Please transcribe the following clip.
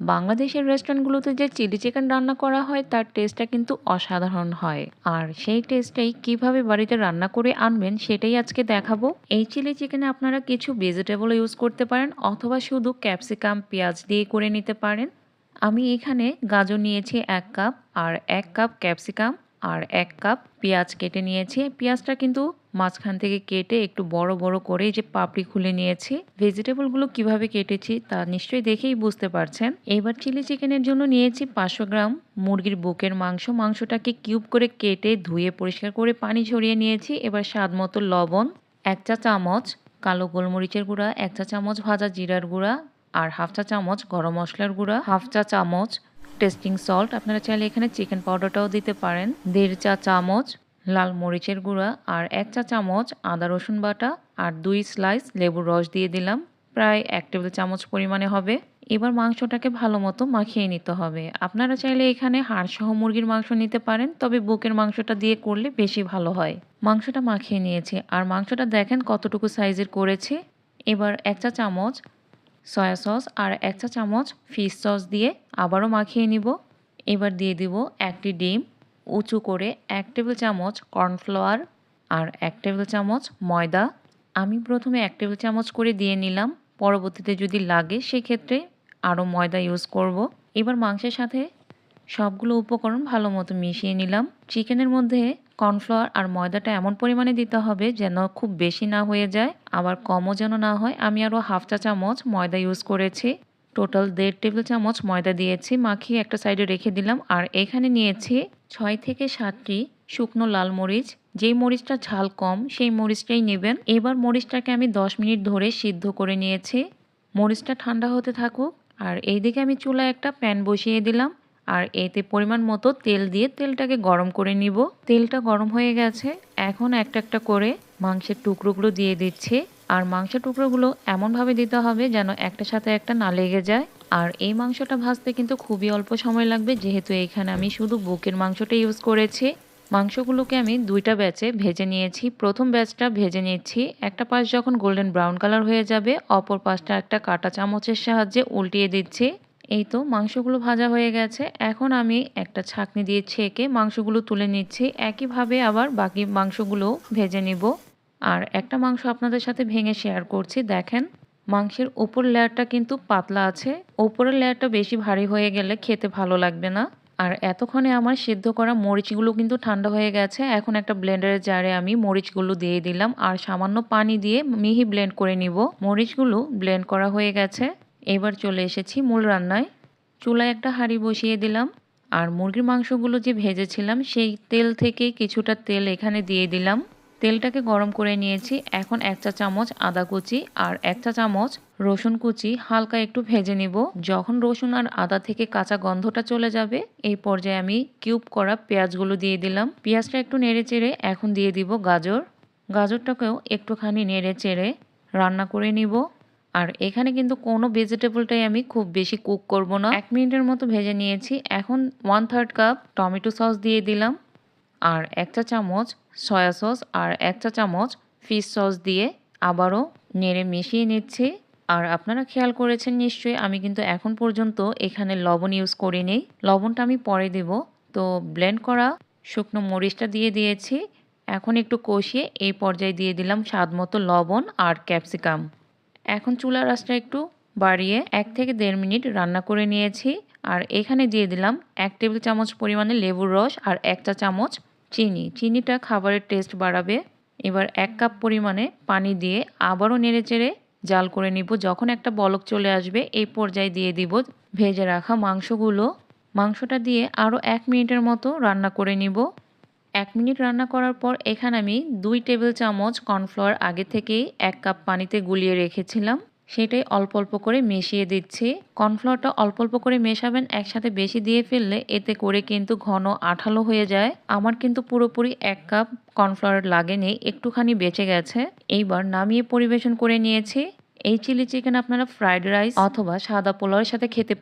বাংলাদেশের রেস্টুরেন্টগুলোতে যে chilli chicken রান্না করা হয়, তার টেস্টটা কিন্তু অসাধারণ হয়। আর সেই টেস্টটাই কীভাবে বাড়িতে রান্না করে আনবেন, সেটাই আজকে দেখাবো। এই চিলি চিকেনে আপনারা কিছু ভেজিটেবল ইউজ করতে পারেন, অথবা শুধু ক্যাপসিকাম পেঁয়াজ দিয়ে করে নিতে পারেন। আমি এখানে গাজর নিয়েছি এক কাপ আর এক কাপ ক্যাপসিকাম আর এক কাপ পেঁয়াজ কেটে নিয়েছি। পেঁয়াজটা কিন্তু মাঝখান থেকে কেটে একটু বড় বড় করে যে পাপড়ি খুলে নিয়েছি। ভেজিটেবলগুলো কীভাবে কেটেছি তা নিশ্চয়ই দেখেই বুঝতে পারছেন। এবার চিলি চিকেনের জন্য নিয়েছি পাঁচশো গ্রাম মুরগির বুকের মাংস। মাংসটাকে কিউব করে কেটে ধুয়ে পরিষ্কার করে পানি ঝরিয়ে নিয়েছি। এবার স্বাদ মতো লবণ, এক চা চামচ কালো গোলমরিচের গুঁড়া, এক চা চামচ ভাজা জিরার গুঁড়া আর হাফ চা চামচ গরম মশলার গুঁড়া, হাফ চা চামচ টেস্টিং সল্ট। আপনারা চাইলে এখানে চিকেন পাউডারটাও দিতে পারেন। দেড় চা চামচ লাল মরিচের গুঁড়া আর এক চা চামচ আদা রসুন বাটা আর দুই স্লাইস লেবুর রস দিয়ে দিলাম। প্রায় এক টেবিল চামচ পরিমাণে হবে। এবার মাংসটাকে ভালো মতো মাখিয়ে নিতে হবে। আপনারা চাইলে এখানে হাড়সহ মুরগির মাংস নিতে পারেন, তবে বুকের মাংসটা দিয়ে করলে বেশি ভালো হয়। মাংসটা মাখিয়ে নিয়েছি, আর মাংসটা দেখেন কতটুকু সাইজের করেছি। এবার এক চা চামচ সয়া সস আর এক চা চামচ ফিশ সস দিয়ে আবারও মাখিয়ে নিব। এবার দিয়ে দিব একটি ডিম। উঁচু করে এক টেবিল চামচ কর্নফ্লাওয়ার আর এক টেবিল চামচ ময়দা। আমি প্রথমে এক টেবিল চামচ করে দিয়ে নিলাম। পরবর্তীতে যদি লাগে, সেক্ষেত্রে আরও ময়দা ইউজ করব। এবার মাংসের সাথে সবগুলো উপকরণ ভালো মতো মিশিয়ে নিলাম। চিকেনের মধ্যে কর্নফ্লাওয়ার আর ময়দাটা এমন পরিমাণে দিতে হবে যেন খুব বেশি না হয়ে যায়। আবার কমও যেন না হয়। আমি আরও হাফ চা চামচ ময়দা ইউজ করেছি। টোটাল দেড় টেবিল চামচ ময়দা দিয়েছি, মাখিয়ে একটা সাইডে রেখে দিলাম। আর এখানে নিয়েছি ছয় থেকে সাতটি শুকনো লাল মরিচ। যেই মরিচটা ঝাল কম, সেই মরিচটাই নেবেন। এবার মরিচটাকে আমি দশ মিনিট ধরে সিদ্ধ করে নিয়েছি। মরিচটা ঠান্ডা হতে থাকুক। আর এইদিকে আমি চুলায় একটা প্যান বসিয়ে দিলাম। আর এতে পরিমাণ মতো তেল দিয়ে তেলটাকে গরম করে নিব। তেলটা গরম হয়ে গেছে। এখন একটা একটা করে মাংসের টুকরোগুলো দিয়ে দিচ্ছি। আর মাংসের টুকরোগুলো এমনভাবে দিতে হবে যেন একটা সাথে একটা না লেগে যায়। আর এই মাংসটা ভাজতে কিন্তু খুবই অল্প সময় লাগবে, যেহেতু এখানে আমি শুধু বুকের মাংসটা ইউজ করেছি। মাংসগুলোকে আমি দুইটা ব্যাচে ভেজে নিয়েছি। প্রথম ব্যাচটা ভেজে নিচ্ছি। একটা পাশ যখন গোল্ডেন ব্রাউন কালার হয়ে যাবে, অপর পাশটা একটা কাটা চামচের সাহায্যে উল্টিয়ে দিচ্ছি। এই তো মাংসগুলো ভাজা হয়ে গেছে। এখন আমি একটা ছাকনি দিয়ে ছেঁকে মাংসগুলো তুলে নিচ্ছি। একইভাবে আবার বাকি মাংসগুলো ভেজে নিব। আর একটা মাংস আপনাদের সাথে ভেঙে শেয়ার করছি, দেখেন। মাংসের উপর লেয়ারটা কিন্তু পাতলা আছে। ওপরের লেয়ারটা বেশি ভারী হয়ে গেলে খেতে ভালো লাগবে না। আর এতক্ষণে আমার সিদ্ধ করা মরিচগুলো কিন্তু ঠান্ডা হয়ে গেছে। এখন একটা ব্লেন্ডারের জারে আমি মরিচগুলো দিয়ে দিলাম আর সামান্য পানি দিয়ে মিহি ব্লেন্ড করে নিব। মরিচগুলো ব্লেন্ড করা হয়ে গেছে। এবার চলে এসেছি মূল রান্নায়। চুলায় একটা হাঁড়ি বসিয়ে দিলাম। আর মুরগির মাংসগুলো যে ভেজেছিলাম, সেই তেল থেকে কিছুটা তেল এখানে দিয়ে দিলাম। তেলটাকে গরম করে নিয়েছি। এখন এক চা চামচ আদা কুচি আর এক চা চামচ রসুন কুচি হালকা একটু ভেজে নিব। যখন রসুন আর আদা থেকে কাঁচা গন্ধটা চলে যাবে, এই পর্যায়ে আমি কিউব করা পেঁয়াজগুলো দিয়ে দিলাম। পেঁয়াজটা একটু নেড়ে চেড়ে এখন দিয়ে দিব গাজর। গাজরটাকেও একটুখানি নেড়ে চেড়ে রান্না করে নিব। আর এখানে কিন্তু কোনো ভেজিটেবলটাই আমি খুব বেশি কুক করব না। এক মিনিটের মতো ভেজে নিয়েছি। এখন one third cup tomato sauce দিয়ে দিলাম। আর এক চা চামচ সয়া সস আর এক চা চামচ ফিশ সস দিয়ে আবারও নেড়ে মিশিয়ে নিচ্ছি। আর আপনারা খেয়াল করেছেন নিশ্চয়ই, আমি কিন্তু এখন পর্যন্ত এখানে লবণ ইউজ করিনি। লবণটা আমি পরে দেব। তো ব্লেন্ড করা শুকনো মরিচটা দিয়ে দিয়েছি। এখন একটু কষিয়ে এই পর্যায়ে দিয়ে দিলাম স্বাদ মতো লবণ আর ক্যাপসিকাম এখন চুলার আঁচটা একটু বাড়িয়ে এক থেকে দেড় মিনিট রান্না করে নিয়েছি। আর এখানে দিয়ে দিলাম এক টেবিল চামচ পরিমাণে লেবুর রস আর একটা চামচ চিনি। চিনিটা খাবারের টেস্ট বাড়াবে। এবার এক কাপ পরিমাণে পানি দিয়ে আবারও নেড়ে চেড়ে জাল করে নিব। যখন একটা বলক চলে আসবে, এই পর্যায়ে দিয়ে দিব ভেজে রাখা মাংসগুলো। মাংসটা দিয়ে আরও এক মিনিটের মতো রান্না করে নিব। এক মিনিট রান্না করার পর এখানে আমি দুই টেবিল চামচ কর্নফ্লাওয়ার আগে থেকেই এক কাপ পানিতে গুলিয়ে রেখেছিলাম। সেটাই অল্প অল্প করে মিশিয়ে দিচ্ছি। কর্নফ্লাওয়ারটা অল্প অল্প করে মেশাবেন, একসাথে বেশি দিয়ে ফেললে এতে করে কিন্তু ঘন আঠালো হয়ে যায়। আমার কিন্তু পুরোপুরি এক কাপ কর্নফ্লাওয়ার লাগেনি, একটুখানি বেঁচে গেছে। এইবার নামিয়ে পরিবেশন করে নিয়েছি। এই চিলি চিকেন আপনারা ফ্রাইড রাইস অথবা সাদা পোলাওয়ের সাথে খেতে